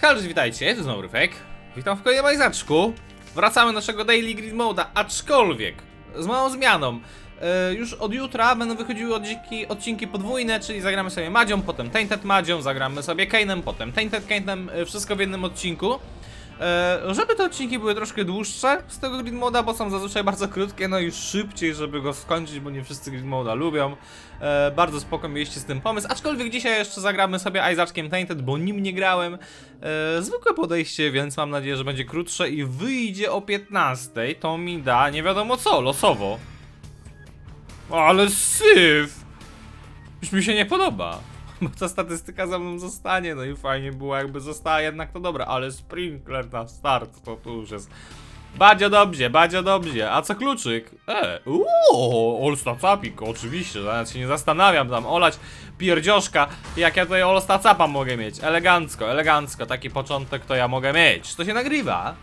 Halo, witajcie, to znowu Ryfek. Witam w kolejnym majzaczku. Wracamy do naszego Daily Grid Mode'a, aczkolwiek z małą zmianą. E, już od jutra będą wychodziły odcinki, odcinki podwójne, czyli zagramy sobie Madzią, potem Tainted Madzią, zagramy sobie Kane'em, potem Tainted Kane'em, e, wszystko w jednym odcinku. E, żeby te odcinki były troszkę dłuższe z tego Grid Moda, bo są zazwyczaj bardzo krótkie, no i szybciej, żeby go skończyć, bo nie wszyscy Grid Moda lubią. E, bardzo spoko mieliście z tym pomysł, aczkolwiek dzisiaj jeszcze zagramy sobie Isaaciem Tainted, bo nim nie grałem. E, zwykłe podejście, więc mam nadzieję, że będzie krótsze i wyjdzie o 15. To mi da nie wiadomo co, losowo. Ale syf! Już mi się nie podoba. Bo ta statystyka za mną zostanie, no i fajnie było jakby została jednak to dobra, ale sprinkler na start to tu już jest. Badzio dobrze, Badzio dobrze. A co kluczyk? E, uuu, Olsta Capik, oczywiście, nawet się nie zastanawiam tam, olać pierdzioszka, jak ja tutaj Olsta Capa mogę mieć. Elegancko, elegancko, taki początek to ja mogę mieć. To się nagrywa?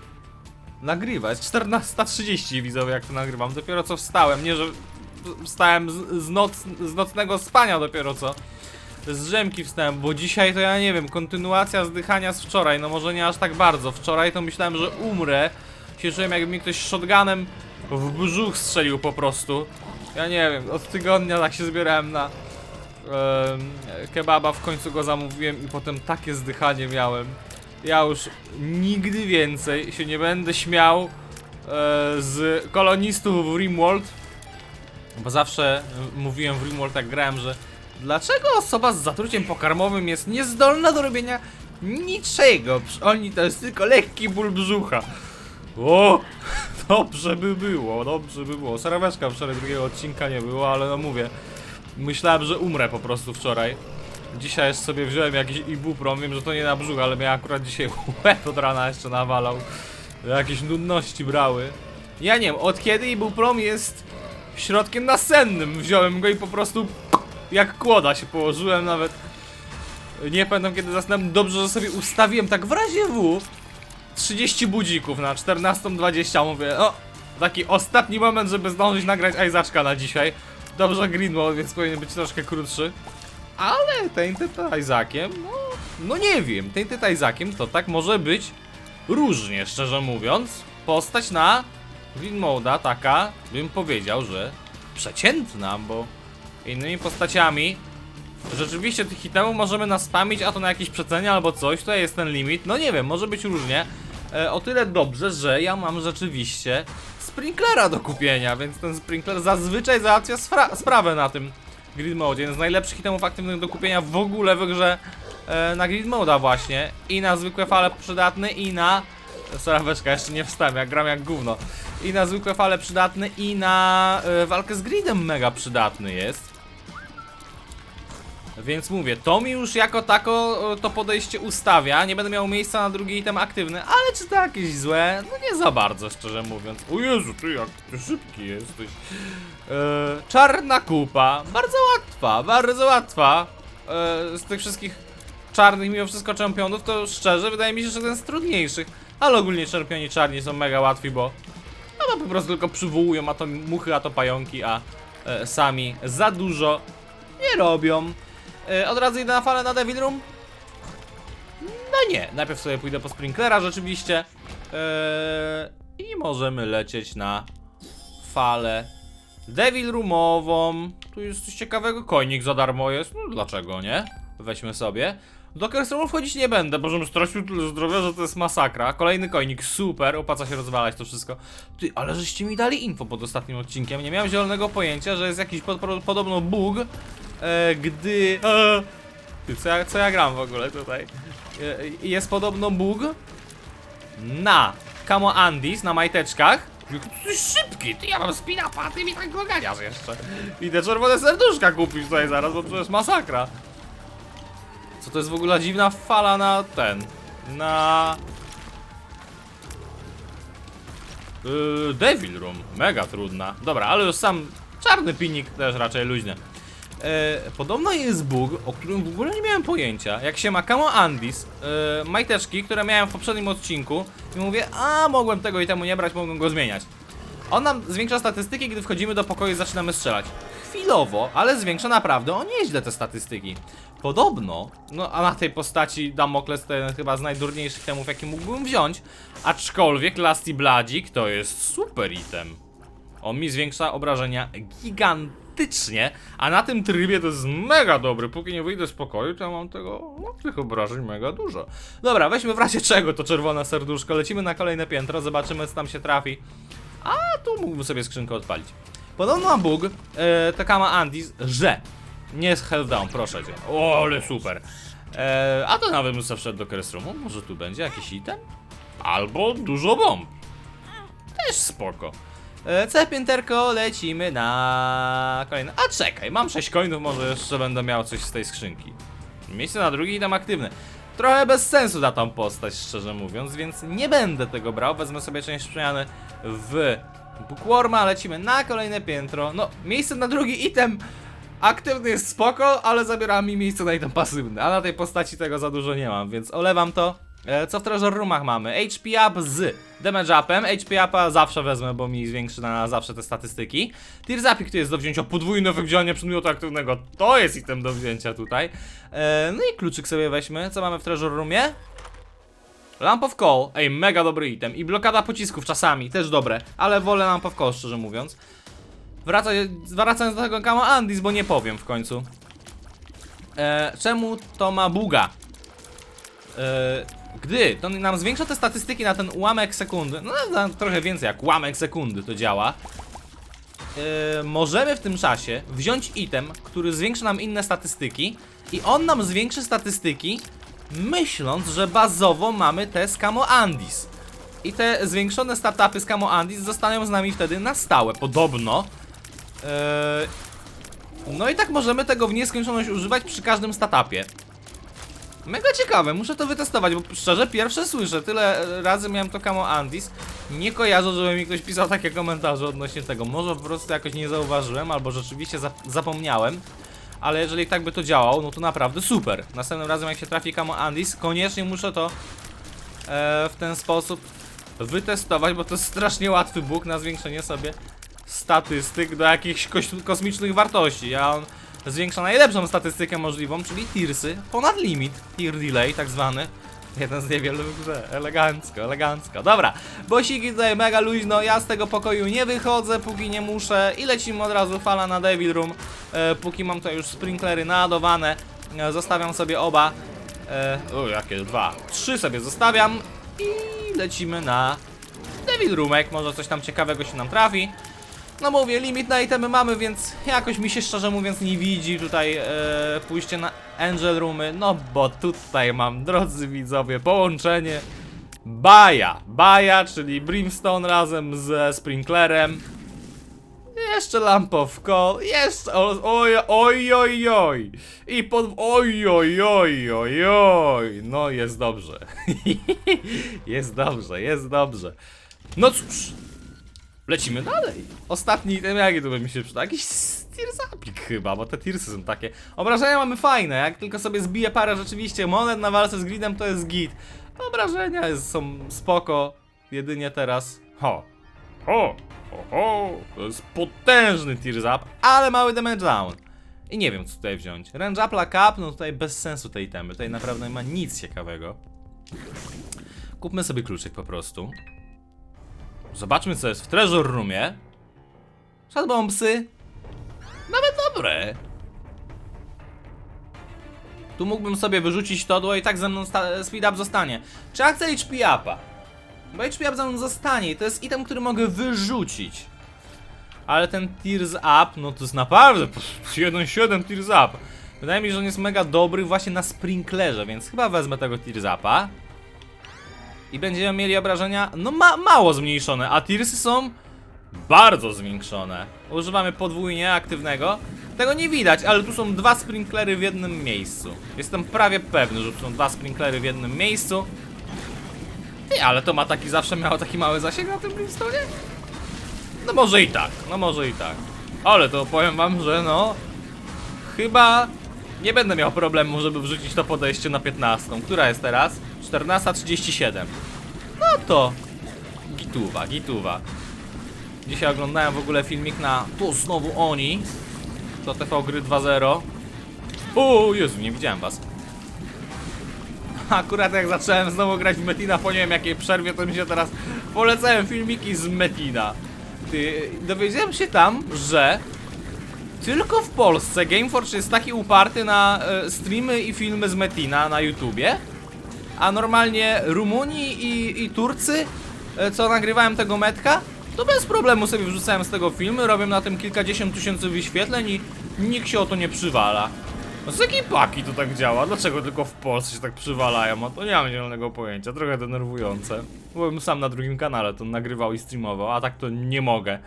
Nagrywa, jest 14.30 widzowie jak to nagrywam, dopiero co wstałem, nie że wstałem z, noc, z nocnego spania dopiero co. Z drzemki wstałem, bo dzisiaj to ja nie wiem, kontynuacja zdychania z wczoraj, no może nie aż tak bardzo. Wczoraj to myślałem, że umrę. Się czułem jakby mi ktoś shotgunem w brzuch strzelił po prostu. Ja nie wiem, od tygodnia tak się zbierałem na em, kebaba, w końcu go zamówiłem i potem takie zdychanie miałem. Ja już nigdy więcej się nie będę śmiał e, z kolonistów w Rimworld, bo zawsze mówiłem w Rimworld jak grałem, że dlaczego osoba z zatruciem pokarmowym jest niezdolna do robienia niczego? Oni to jest tylko lekki ból brzucha. O, dobrze by było, dobrze by było. Saraweczka wczoraj drugiego odcinka nie było, ale no mówię. Myślałem, że umrę po prostu wczoraj. Dzisiaj sobie wziąłem jakiś ibuprom, wiem, że to nie na brzuch, ale mnie akurat dzisiaj łeb od rana jeszcze nawalał. Jakieś nudności brały. Ja nie wiem, od kiedy ibuprom jest środkiem nasennym. Wziąłem go i po prostu jak kłoda się położyłem nawet. Nie pamiętam kiedy zasnąłem. Dobrze, że sobie ustawiłem tak w razie W 30 budzików na 14.20. Mówię, o, taki ostatni moment, żeby zdążyć nagrać Isaacka na dzisiaj. Dobrze Greenwall, więc powinien być troszkę krótszy. Ale Tainted Isaaciem, no, no nie wiem. Tainted Isaaciem to tak może być różnie, szczerze mówiąc. Postać na Green Moda taka, bym powiedział, że przeciętna, bo innymi postaciami rzeczywiście tych itemów możemy naspamić, a to na jakieś przecenie albo coś, tutaj jest ten limit, no nie wiem, może być różnie. E, o tyle dobrze, że ja mam rzeczywiście sprinklera do kupienia, więc ten sprinkler zazwyczaj załatwia spra- sprawę na tym grid mode. Jeden z najlepszych itemów aktywnych do kupienia w ogóle w grze e, na grid moda właśnie. I na zwykłe fale przydatne i na... Saraweczka jeszcze nie wstałem, jak gram jak gówno. I na zwykłe fale przydatny i na e, walkę z gridem mega przydatny jest. Więc mówię, to mi już jako tako e, to podejście ustawia. Nie będę miał miejsca na drugi item aktywny, ale czy to jakieś złe? No nie za bardzo, szczerze mówiąc. O Jezu, ty jak ty szybki jesteś. E, czarna kupa. Bardzo łatwa, bardzo łatwa. E, z tych wszystkich czarnych mimo wszystko czempionów, to szczerze wydaje mi się, że ten z trudniejszych. Ale ogólnie czempioni czarni są mega łatwi, bo no, no po prostu tylko przywołują, a to muchy, a to pająki, a e, sami za dużo nie robią. E, od razu idę na falę na Devil Room? No nie, najpierw sobie pójdę po sprinklera rzeczywiście. E, I możemy lecieć na falę Devil Roomową. Tu jest coś ciekawego, konik za darmo jest, no dlaczego nie? Weźmy sobie. Do Kerstonu wchodzić nie będę, bo żebym stracił tyle zdrowia, że to jest masakra. Kolejny konik, super, opłaca się rozwalać to wszystko. Ty, ale żeście mi dali info pod ostatnim odcinkiem. Nie miałem zielonego pojęcia, że jest jakiś pod, podobno bug, e, gdy... E, ty, co ja, co ja gram w ogóle tutaj? E, jest podobno bug na Camo Andis, na majteczkach. Szybki, ty ja mam spinapa, ty mi tak go ganiasz jeszcze. Idę czerwone serduszka kupić tutaj zaraz, bo jest masakra. Co to jest w ogóle dziwna fala na ten, na... Yy, Devil Room, mega trudna. Dobra, ale już sam czarny pinik też raczej luźny. E, podobno jest bug, o którym w ogóle nie miałem pojęcia. Jak się ma Camo Andis, e, majteczki, które miałem w poprzednim odcinku i mówię, a mogłem tego i temu nie brać, mogłem go zmieniać. On nam zwiększa statystyki, gdy wchodzimy do pokoju i zaczynamy strzelać. Chwilowo, ale zwiększa naprawdę o nieźle te statystyki. Podobno, no a na tej postaci Damokles to jeden chyba z najdurniejszych temów, jaki mógłbym wziąć. Aczkolwiek Lasty Bladzik to jest super item. On mi zwiększa obrażenia gigantycznie, a na tym trybie to jest mega dobry. Póki nie wyjdę z pokoju, to ja mam tego, no, tych obrażeń mega dużo. Dobra, weźmy w razie czego to czerwone serduszko, lecimy na kolejne piętro, zobaczymy co tam się trafi. A tu mógłbym sobie skrzynkę odpalić. Podobno ma bug, e, Takama Andis, że nie jest hell down, proszę cię. O, ale super. E, a to nawet bym wszedł do Kerestrumu, może tu będzie jakiś item? Albo dużo bomb. Też spoko. E, C pięterko, lecimy na kolejne. A czekaj, mam 6 coinów, może jeszcze będę miał coś z tej skrzynki. Miejsce na drugi item aktywny. Trochę bez sensu na tą postać, szczerze mówiąc, więc nie będę tego brał. Wezmę sobie część przemiany w Bookworma, lecimy na kolejne piętro. No, miejsce na drugi item aktywny jest spoko, ale zabiera mi miejsce na item pasywny. A na tej postaci tego za dużo nie mam, więc olewam to. E, Co w Treasure Roomach mamy? HP up z Damage upem. HP upa zawsze wezmę, bo mi zwiększy na zawsze te statystyki. Tears upik tu jest do wzięcia. Podwójne wygdzianie przedmiotu aktywnego. To jest item do wzięcia tutaj. E, No i kluczyk sobie weźmy. Co mamy w Treasure Roomie? Lamp of Call. Ej, mega dobry item. I blokada pocisków czasami, też dobre. Ale wolę Lamp of Call, szczerze mówiąc. Wraca, wracając do tego Kamo Andis, bo nie powiem w końcu. E, czemu to ma buga? E, gdy to nam zwiększa te statystyki na ten ułamek sekundy, no na trochę więcej jak ułamek sekundy to działa. E, możemy w tym czasie wziąć item, który zwiększy nam inne statystyki i on nam zwiększy statystyki myśląc, że bazowo mamy te z Camo Andis. I te zwiększone startupy z Camo Andis zostaną z nami wtedy na stałe, podobno. Eee, no i tak możemy tego w nieskończoność używać przy każdym startupie. Mega ciekawe, muszę to wytestować, bo szczerze pierwsze słyszę, tyle razy miałem to Camo Andis Nie kojarzę, żeby mi ktoś pisał takie komentarze odnośnie tego. Może po prostu jakoś nie zauważyłem, albo rzeczywiście zap zapomniałem. Ale jeżeli tak by to działało, no to naprawdę super. Następnym razem jak się trafi Camo Andis, koniecznie muszę to e, w ten sposób wytestować, bo to jest strasznie łatwy bóg na zwiększenie sobie statystyk do jakichś kosmicznych wartości, a on zwiększa najlepszą statystykę możliwą, czyli tirsy ponad limit, tier delay tak zwany. Jeden z niewielu w grze. Elegancko, elegancko. Dobra, bosiki tutaj mega luźno. Ja z tego pokoju nie wychodzę, póki nie muszę. I lecimy od razu fala na Devil Room. E, póki mam to już sprinklery naładowane. E, zostawiam sobie oba. E, o, jakie dwa? Trzy sobie zostawiam. I lecimy na Devil Roomek. Może coś tam ciekawego się nam trafi. No mówię, limit na itemy mamy, więc jakoś mi się szczerze mówiąc nie widzi tutaj e, pójście na Angel Roomy, no bo tutaj mam, drodzy widzowie, połączenie Baja, Baja, czyli Brimstone razem ze Sprinklerem. Jeszcze Lamp of Call, jeszcze, oj, oj, oj, oj, i pod, oj, oj, oj, oj, oj, no jest dobrze, jest dobrze, jest dobrze, no cóż, Lecimy dalej. Ostatni item, jaki tu by mi się przydał? Jakiś tirzapik chyba, bo te tirsy są takie. Obrażenia mamy fajne, jak tylko sobie zbiję parę rzeczywiście monet na walce z gridem, to jest git. Obrażenia są spoko, jedynie teraz. Ho, ho, ho, ho. To jest potężny tirzap, ale mały damage down. I nie wiem co tutaj wziąć. Range lock up, no tutaj bez sensu tej itemy, tutaj naprawdę nie ma nic ciekawego. Kupmy sobie kluczyk po prostu. Zobaczmy co jest w Treasure Roomie. Shadbombsy. Nawet dobre. Tu mógłbym sobie wyrzucić to, bo i tak ze mną speed up zostanie. Czy ja chcę HP upa? Bo HP up ze mną zostanie i to jest item, który mogę wyrzucić. Ale ten Tears Up, no to jest naprawdę pff, 1.7 Tears Up. Wydaje mi się, że on jest mega dobry właśnie na sprinklerze, więc chyba wezmę tego Tears Upa. I będziemy mieli obrażenia, no ma mało zmniejszone, a tirsy są bardzo zwiększone. Używamy podwójnie aktywnego. Tego nie widać, ale tu są dwa sprinklery w jednym miejscu. Jestem prawie pewny, że tu są dwa sprinklery w jednym miejscu. Ty, ale to ma taki, zawsze miało taki mały zasięg na tym Brimstone? No może i tak, no może i tak. Ale to powiem wam, że no... Chyba nie będę miał problemu, żeby wrzucić to podejście na 15. Która jest teraz? 14.37. No to gituwa, gituwa. Dzisiaj oglądałem w ogóle filmik na to znowu oni. To TV Gry 2.0. O Jezu, nie widziałem was. Akurat jak zacząłem znowu grać w Metina po nie wiem jakiej przerwie, to mi się teraz polecałem filmiki z Metina. Ty, dowiedziałem się tam, że tylko w Polsce Gameforge jest taki uparty na e, streamy i filmy z Metina na YouTubie, a normalnie Rumuni i, i Turcy, e, co nagrywałem tego metka, to bez problemu sobie wrzucałem z tego filmy, robią na tym kilkadziesiąt tysięcy wyświetleń i nikt się o to nie przywala. No z jakiej paki to tak działa? Dlaczego tylko w Polsce się tak przywalają? A to nie mam zielonego pojęcia, trochę denerwujące. Byłem sam na drugim kanale, to nagrywał i streamował, a tak to nie mogę.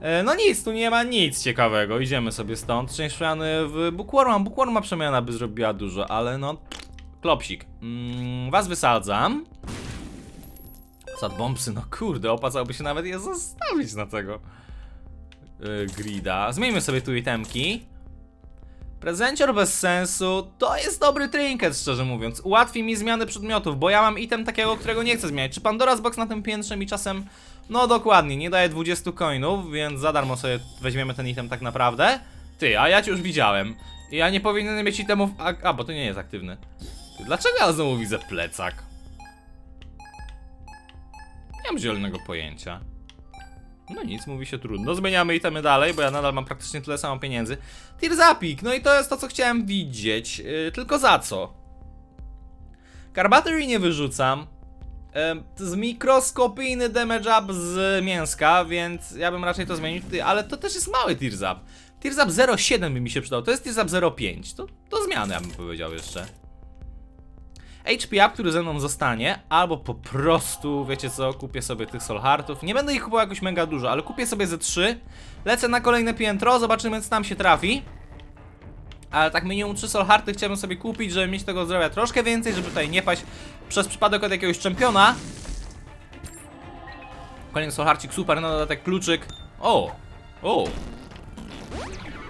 E, no nic, tu nie ma nic ciekawego, idziemy sobie stąd. Część w Bookworma, Bookworma przemiana by zrobiła dużo, ale no... Klopsik. Mm, was wysadzam. Sad bombsy, no kurde, opłacałoby się nawet je zostawić na tego yy, grida. Zmieńmy sobie tu itemki. Prezencior bez sensu to jest dobry trinket, szczerze mówiąc. Ułatwi mi zmianę przedmiotów, bo ja mam item takiego, którego nie chcę zmieniać. Czy Pandora's Box na tym piętrze mi czasem... No dokładnie, nie daje 20 coinów, więc za darmo sobie weźmiemy ten item tak naprawdę. Ty, a ja cię już widziałem. Ja nie powinienem mieć itemów... A, a bo to nie jest aktywny. Dlaczego ja znowu widzę plecak? Nie mam zielonego pojęcia. No nic, mówi się trudno. Zmieniamy itemy dalej, bo ja nadal mam praktycznie tyle samo pieniędzy. Tirzapik, no i to jest to, co chciałem widzieć. Yy, tylko za co? Carbattery nie wyrzucam. Em, z mikroskopijny damage up z mięska, więc ja bym raczej to zmienił. Ale to też jest mały. Tears Up 0,7 by mi się przydał. To jest Up 0,5. To, to zmiany, ja bym powiedział jeszcze. HP up, który ze mną zostanie, albo po prostu, wiecie co, kupię sobie tych Soul Heartów. Nie będę ich kupował jakoś mega dużo, ale kupię sobie ze 3. Lecę na kolejne piętro, zobaczymy co tam się trafi. Ale tak minimum 3 Soul Hearty chciałbym sobie kupić, żeby mieć tego zdrowia troszkę więcej, żeby tutaj nie paść przez przypadek od jakiegoś czempiona. Kolejny Soul Hearcik, super, na dodatek kluczyk. O! O!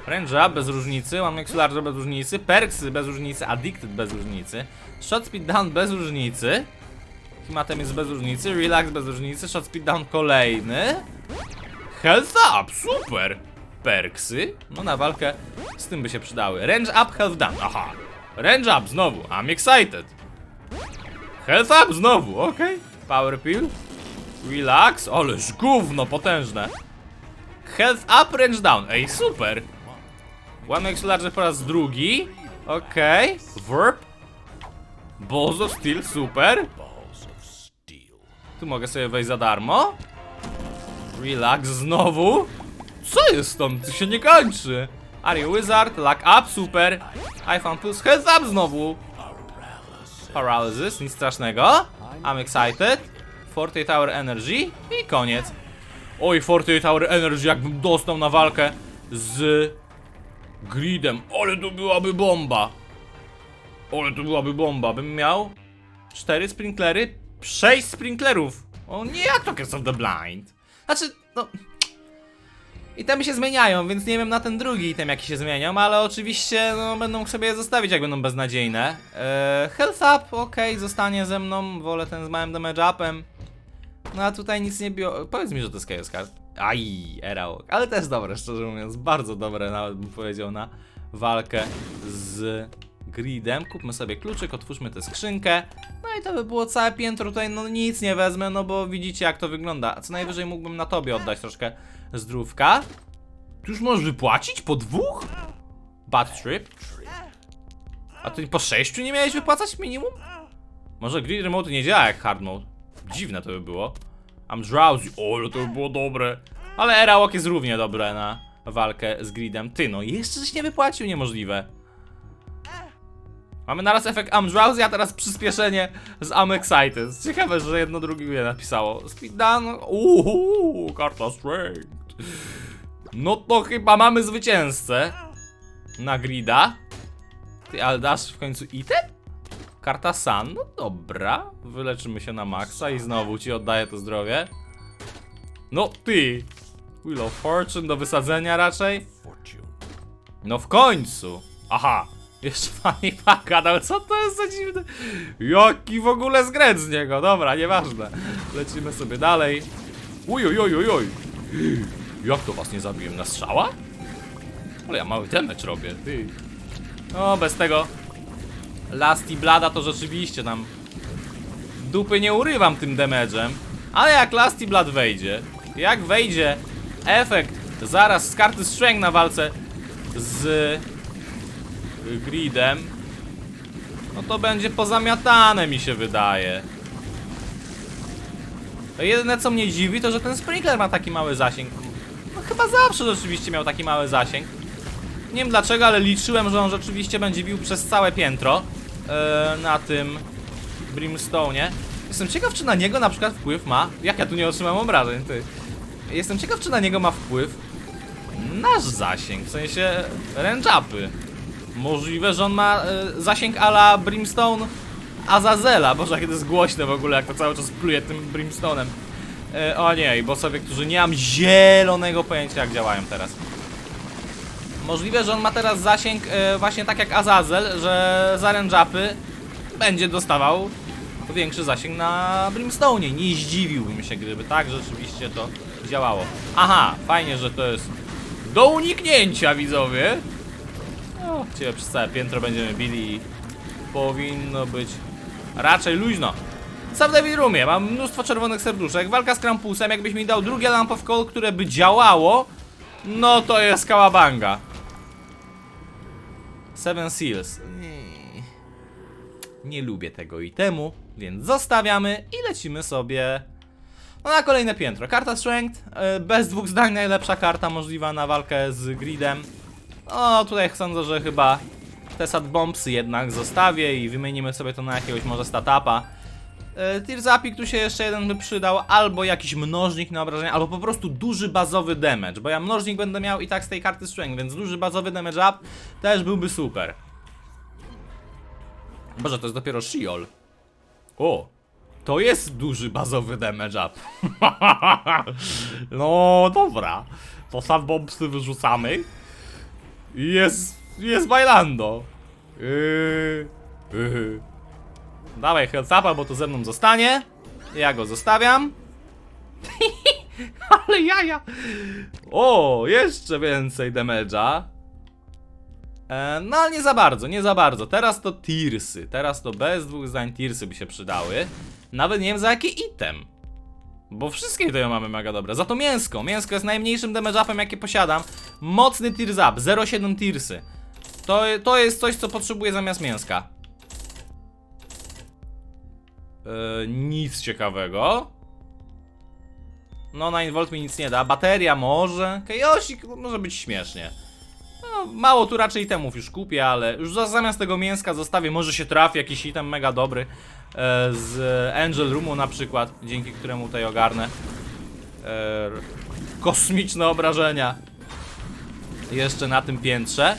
Range up bez różnicy, One Max Large bez różnicy, Perksy bez różnicy, Addicted bez różnicy, Shot Speed Down bez różnicy, Himatem jest bez różnicy, Relax bez różnicy, Shot Speed Down kolejny, Health Up, super! Perksy, no na walkę z tym by się przydały. Range Up, Health Down, aha. Range Up znowu, I'm excited. Health Up znowu, okej. Power Pill, Relax, ależ gówno potężne. Health Up, Range Down, ej super. X Large po raz drugi. Okej. Verb. Bozo Steel, super. Tu mogę sobie wejść za darmo. Relax znowu. Co jest tam? To się nie kończy. Are you wizard? Luck up, super. iPhone plus health up znowu. Paralysis, nic strasznego. I'm excited. 48 Tower Energy i koniec. Oj, 48 Tower Energy, jakbym dostał na walkę z gridem. Ale to byłaby bomba. Ale to byłaby bomba. Bym miał 4 sprinklery, 6 sprinklerów. O nie, jak to Curse of the Blind? Znaczy, no... Itemy się zmieniają, więc nie wiem na ten drugi item jaki się zmienią, ale oczywiście no, będą sobie je zostawić jak będą beznadziejne. Eee, health up, okej, zostanie ze mną, wolę ten z małym damage upem. No a tutaj nic nie bio... Powiedz mi, że to jest Chaos Card. Aj, Eraok. Ale też dobre, szczerze mówiąc. Bardzo dobre nawet bym powiedział na walkę z gridem. Kupmy sobie kluczyk, otwórzmy tę skrzynkę. No i to by było całe piętro. Tutaj no nic nie wezmę, no bo widzicie jak to wygląda. Co najwyżej mógłbym na tobie oddać troszkę zdrówka. Ty już możesz wypłacić? Po dwóch? Bad trip. A ty po sześciu nie miałeś wypłacać minimum? Może grid remote nie działa jak hard mode. Dziwne to by było. I'm drowsy. O, to by było dobre. Ale Erawok jest równie dobre na walkę z gridem. Ty, no jeszcze żeś nie wypłacił, niemożliwe. Mamy naraz efekt I'm drowsy, a teraz przyspieszenie z I'm excited. Ciekawe, że jedno drugie napisało. Speed down. Uuu, karta strength. No to chyba mamy zwycięzcę. Na grida. Ty, ale dasz w końcu item? Karta Sun, no dobra. Wyleczymy się na maksa i znowu ci oddaję to zdrowie. No ty! Wheel of Fortune do wysadzenia raczej? No w końcu! Aha! Jeszcze pani gadał, co to jest za dziwne? Jaki w ogóle zgret z niego? Dobra, nieważne. Lecimy sobie dalej. Uj, uj, uj, uj, uj. Jak to was nie zabiłem na strzała? Ale ja mały damage robię, ty. No, bez tego Lasty Blada to rzeczywiście tam dupy nie urywam tym damage'em, ale jak Lasty Blood wejdzie, jak wejdzie efekt zaraz z karty Strength na walce z Gridem, no to będzie pozamiatane mi się wydaje. To jedyne co mnie dziwi to, że ten Sprinkler ma taki mały zasięg. No chyba zawsze rzeczywiście miał taki mały zasięg. Nie wiem dlaczego, ale liczyłem, że on rzeczywiście będzie bił przez całe piętro na tym Brimstone'ie. Jestem ciekaw, czy na niego na przykład wpływ ma. Jak ja tu nie otrzymałem obrażeń, ty. Jestem ciekaw, czy na niego ma wpływ nasz zasięg, w sensie range-upy. Możliwe, że on ma e, zasięg ala Brimstone Azazela. Boże, jakie to jest głośne w ogóle, jak to cały czas pluje tym Brimstone'em. E, o nie, i bossowie, którzy nie mam zielonego pojęcia, jak działają teraz. Możliwe, że on ma teraz zasięg e, właśnie tak jak Azazel, że za range-upy będzie dostawał większy zasięg na Brimstone. Nie zdziwiłbym się, gdyby tak rzeczywiście to działało. Aha, fajnie, że to jest do uniknięcia, widzowie. No, ciebie przez całe piętro będziemy bili i powinno być raczej luźno. Sam w Devil Roomie mam mnóstwo czerwonych serduszek, walka z Krampusem, jakbyś mi dał drugie Lamp of Coal, które by działało, no to jest kałabanga. Seven Seals. Nie, nie lubię tego itemu, więc zostawiamy i lecimy sobie no na kolejne piętro. Karta Strength, e, bez dwóch zdań najlepsza karta możliwa na walkę z Gridem. No tutaj sądzę, że chyba te sad bombsy jednak zostawię i wymienimy sobie to na jakiegoś może statapa. E, Tirzapik tu się jeszcze jeden by przydał, albo jakiś mnożnik na obrażenia, albo po prostu duży bazowy damage, bo ja mnożnik będę miał i tak z tej karty Strength, więc duży bazowy damage up też byłby super. Boże, to jest dopiero Shiol. O, to jest duży bazowy damage up. no dobra, to bombsy wyrzucamy. Jest, jest bailando. Yy, yy. Dawaj heads upa, bo to ze mną zostanie. Ja go zostawiam. Ale jaja. O, jeszcze więcej damage'a. E, no ale nie za bardzo, nie za bardzo. Teraz to tirsy. Teraz to bez dwóch zdań tirsy by się przydały. Nawet nie wiem za jaki item. Bo wszystkie tutaj mamy mega dobre. Za to mięsko. Mięsko jest najmniejszym damage upem jakie posiadam. Mocny tears up, 0,7 tirsy. To, to jest coś co potrzebuję zamiast mięska. Yy, nic ciekawego. No 9V mi nic nie da. Bateria może. Kejosik może być śmiesznie. No, mało tu raczej itemów już kupię, ale już za- zamiast tego mięska zostawię. Może się trafi jakiś item mega dobry. E, z Angel Roomu na przykład, dzięki któremu tutaj ogarnę. E, kosmiczne obrażenia. Jeszcze na tym piętrze.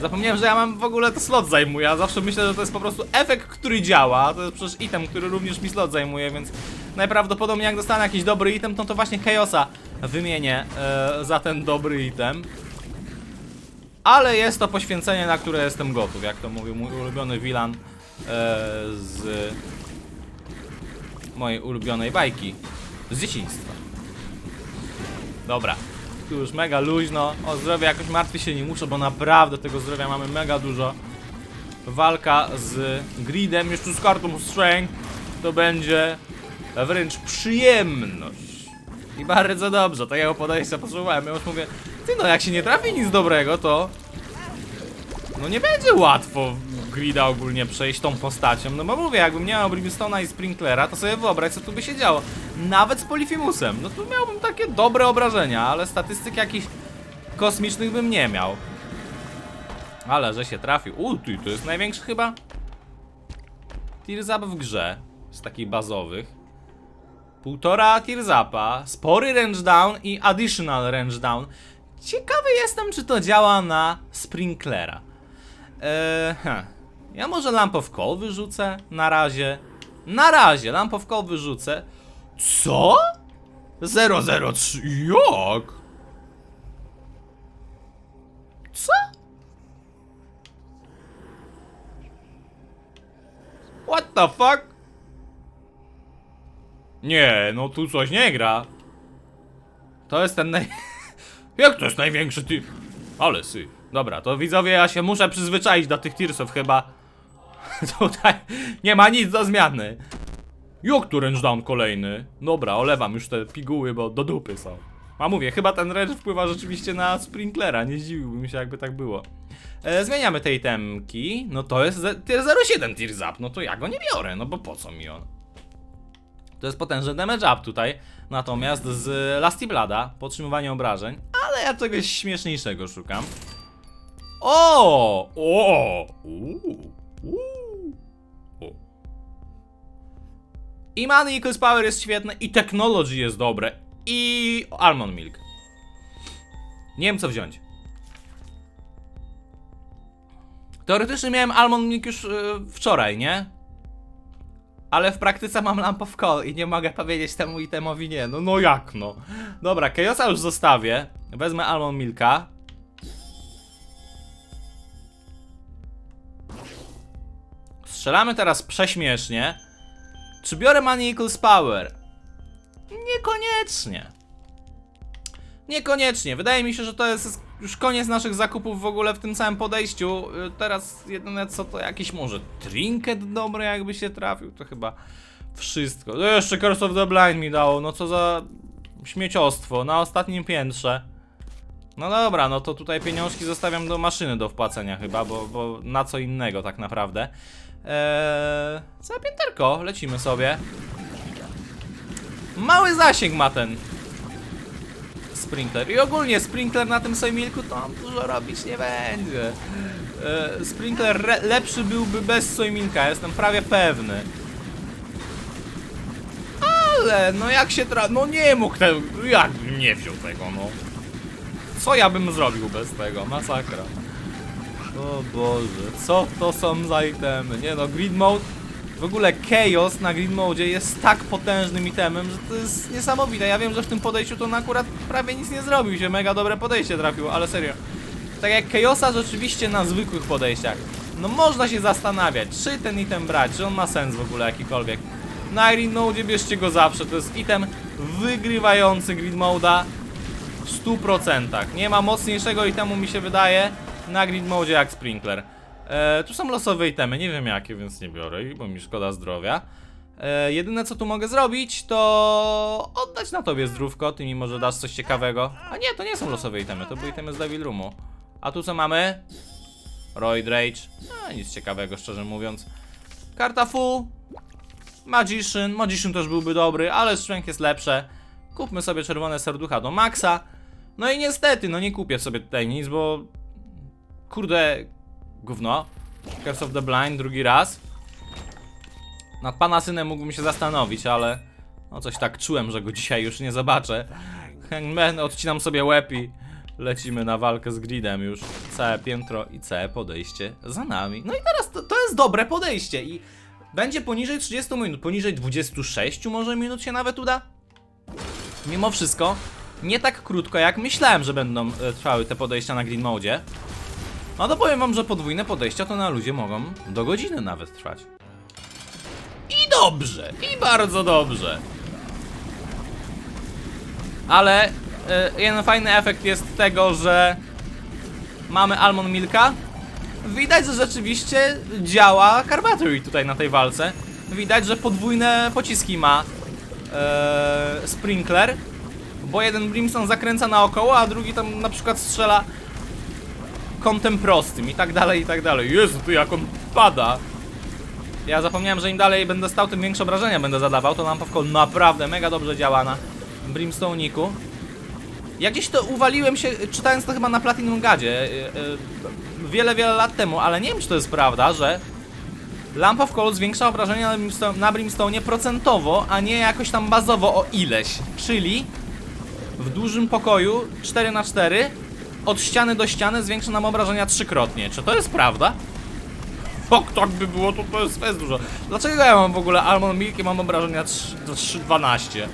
Zapomniałem, że ja mam w ogóle to slot zajmuje, a zawsze myślę, że to jest po prostu efekt, który działa. To jest przecież item, który również mi slot zajmuje, więc najprawdopodobniej jak dostanę jakiś dobry item, to to właśnie Chaosa wymienię e, za ten dobry item. Ale jest to poświęcenie, na które jestem gotów, jak to mówił mój ulubiony Wilan e, z mojej ulubionej bajki z dzieciństwa. Dobra, tu już mega luźno. O zdrowie jakoś martwić się nie muszę, bo naprawdę tego zdrowia mamy mega dużo. Walka z gridem, jeszcze z kartą strength, to będzie wręcz przyjemność. I bardzo dobrze, takiego podejścia potrzebowałem. Ja już mówię, ty no jak się nie trafi nic dobrego, to no nie będzie łatwo grida ogólnie przejść tą postacią, no bo mówię, jakbym nie miał Brimstone'a i Sprinklera, to sobie wyobraź co tu by się działo. Nawet z Polyphemusem, no tu miałbym takie dobre obrażenia, ale statystyk jakichś kosmicznych bym nie miał. Ale że się trafił. U, ty, to jest największy chyba Tearzap w grze, z takich bazowych. Półtora Tearzapa, spory range down i additional range down. Ciekawy jestem, czy to działa na Sprinklera. Eee. Ja może Lamp of Coal wyrzucę na razie. Na razie Lamp of Coal wyrzucę. Co? 003. Jak? Co? What the fuck? Nie, no tu coś nie gra. To jest ten naj... Jak to jest największy tir? Ale sy. Dobra, to widzowie, ja się muszę przyzwyczaić do tych tirsów chyba. Tutaj nie ma nic do zmiany. Jak tu down kolejny? Dobra, olewam już te piguły, bo do dupy są. A mówię, chyba ten range wpływa rzeczywiście na sprinklera, nie zdziwiłbym się jakby tak było. E, zmieniamy te itemki, no to jest ze- tier 07 tier up, no to ja go nie biorę, no bo po co mi on? To jest potężny damage up tutaj, natomiast z Lasty Blada, podtrzymywanie obrażeń, ale ja czegoś śmieszniejszego szukam. O! O! Uuu! Uuu! I Money Equals Power jest świetne, i Technology jest dobre, i Almond Milk. Nie wiem co wziąć. Teoretycznie miałem Almond Milk już yy, wczoraj, nie? Ale w praktyce mam Lamp of Call i nie mogę powiedzieć temu itemowi nie. No, no jak no? Dobra, Chaosa już zostawię. Wezmę Almond Milka. Strzelamy teraz prześmiesznie. Czy biorę Money Equals Power? Niekoniecznie. Niekoniecznie. Wydaje mi się, że to jest już koniec naszych zakupów w ogóle w tym całym podejściu. Y, Teraz jedyne co to jakiś może trinket dobry jakby się trafił, to chyba wszystko. No jeszcze Curse of the Blind mi dało, no co za śmieciostwo na ostatnim piętrze. No dobra, no to tutaj pieniążki zostawiam do maszyny do wpłacenia chyba, bo, bo na co innego tak naprawdę. Eee, całe pięterko, lecimy sobie. Mały zasięg ma ten Sprinkler. I ogólnie Sprinkler na tym Sojmilku to on dużo robić nie będzie. E, Sprinkler lepszy byłby bez Sojmilka, jestem prawie pewny. Ale no jak się tra... No nie mógł ten... Jak nie wziął tego no. Co ja bym zrobił bez tego? Masakra. O Boże, co to są za itemy? Nie no, Grid Mode w ogóle Chaos na Green Mode jest tak potężnym itemem, że to jest niesamowite. Ja wiem, że w tym podejściu to on akurat prawie nic nie zrobił, się mega dobre podejście trafiło, ale serio. Tak jak Chaosa rzeczywiście na zwykłych podejściach. No można się zastanawiać, czy ten item brać, czy on ma sens w ogóle jakikolwiek. Na Green Mode bierzcie go zawsze, to jest item wygrywający Green Mode'a w 100%. Nie ma mocniejszego itemu mi się wydaje na Grid Mode jak Sprinkler. E, tu są losowe itemy, nie wiem jakie, więc nie biorę ich, bo mi szkoda zdrowia. E, jedyne co tu mogę zrobić, to oddać na tobie zdrówko, ty mi może dasz coś ciekawego. A nie, to nie są losowe itemy, to były itemy z Devil Roomu. A tu co mamy? Roid Rage. A, nic ciekawego, szczerze mówiąc. Karta full. Magician. Magician też byłby dobry, ale Strength jest lepsze. Kupmy sobie czerwone serducha do maksa. No i niestety, no nie kupię sobie tutaj nic, bo... Kurde... Gówno. Curse of the Blind drugi raz. Nad pana synem mógłbym się zastanowić, ale... No coś tak czułem, że go dzisiaj już nie zobaczę. Hangman, odcinam sobie łeb i... Lecimy na walkę z gridem już. Całe piętro i całe podejście za nami. No i teraz to, to jest dobre podejście i... Będzie poniżej 30 minut, poniżej 26 może minut się nawet uda? Mimo wszystko, nie tak krótko jak myślałem, że będą e, trwały te podejścia na Green Mode. No to powiem wam, że podwójne podejścia to na ludzie mogą do godziny nawet trwać. I dobrze, i bardzo dobrze. Ale e, jeden fajny efekt jest tego, że mamy Almond Milka. Widać, że rzeczywiście działa Carbattery tutaj na tej walce. Widać, że podwójne pociski ma e, Sprinkler, bo jeden Brimstone zakręca naokoło, a drugi tam na przykład strzela kątem prostym i tak dalej, i tak dalej. Jezu, tu jak on pada. Ja zapomniałem, że im dalej będę stał, tym większe obrażenia będę zadawał. To Lamp of Cold naprawdę mega dobrze działa na Brimstone'iku. Ja gdzieś to uwaliłem się, czytając to chyba na Platinum Gadzie yy, wiele, wiele lat temu, ale nie wiem, czy to jest prawda, że Lamp of Cold zwiększa obrażenia na, Brimstone, na procentowo, a nie jakoś tam bazowo o ileś. Czyli w dużym pokoju 4 na 4 od ściany do ściany zwiększa nam obrażenia trzykrotnie. Czy to jest prawda? Ok, tak by było, to to jest, to jest dużo. Dlaczego ja mam w ogóle Almond Milk i mam obrażenia 3, do 3,12?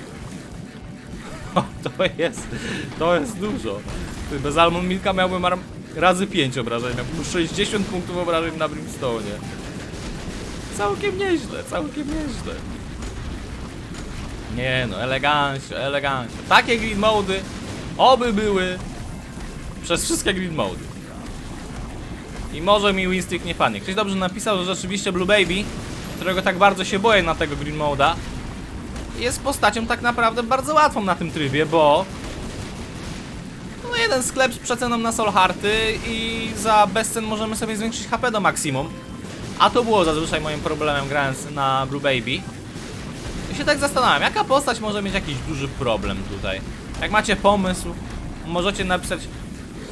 O, to jest, to jest dużo. Bez Almond Milka miałbym razy 5 obrażeń, miałbym 60 punktów obrażeń na Brimstone. Całkiem nieźle, całkiem nieźle. Nie no, elegancio, elegancio. Takie grid mody Oby były przez wszystkie grid mody. I może mi Winstick nie padnie. Ktoś dobrze napisał, że rzeczywiście Blue Baby, którego tak bardzo się boję na tego Green Moda, jest postacią tak naprawdę bardzo łatwą na tym trybie, bo no jeden sklep z przeceną na Soul Hearty i za bezcen możemy sobie zwiększyć HP do maksimum. A to było zazwyczaj moim problemem grając na Blue Baby. I się tak zastanawiam, jaka postać może mieć jakiś duży problem tutaj. Jak macie pomysł, możecie napisać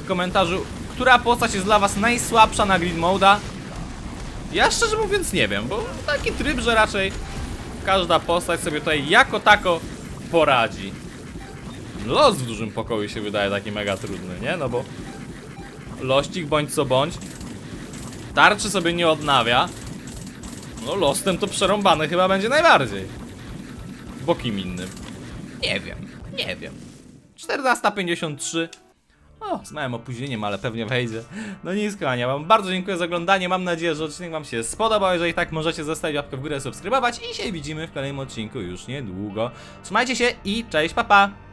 komentarzu, która postać jest dla was najsłabsza na Green Moda. Ja szczerze mówiąc nie wiem, bo taki tryb, że raczej każda postać sobie tutaj jako tako poradzi. Los w dużym pokoju się wydaje taki mega trudny, nie? No bo lościk bądź co bądź tarczy sobie nie odnawia. No lostem to przerąbane chyba będzie najbardziej. Bo kim innym? Nie wiem, nie wiem. 14.53 o, z małym opóźnieniem, ale pewnie wejdzie. No nic, kochani, ja wam bardzo dziękuję za oglądanie. Mam nadzieję, że odcinek wam się spodobał. Jeżeli tak, możecie zostawić łapkę w górę, subskrybować i się widzimy w kolejnym odcinku już niedługo. Trzymajcie się i cześć, papa! Pa.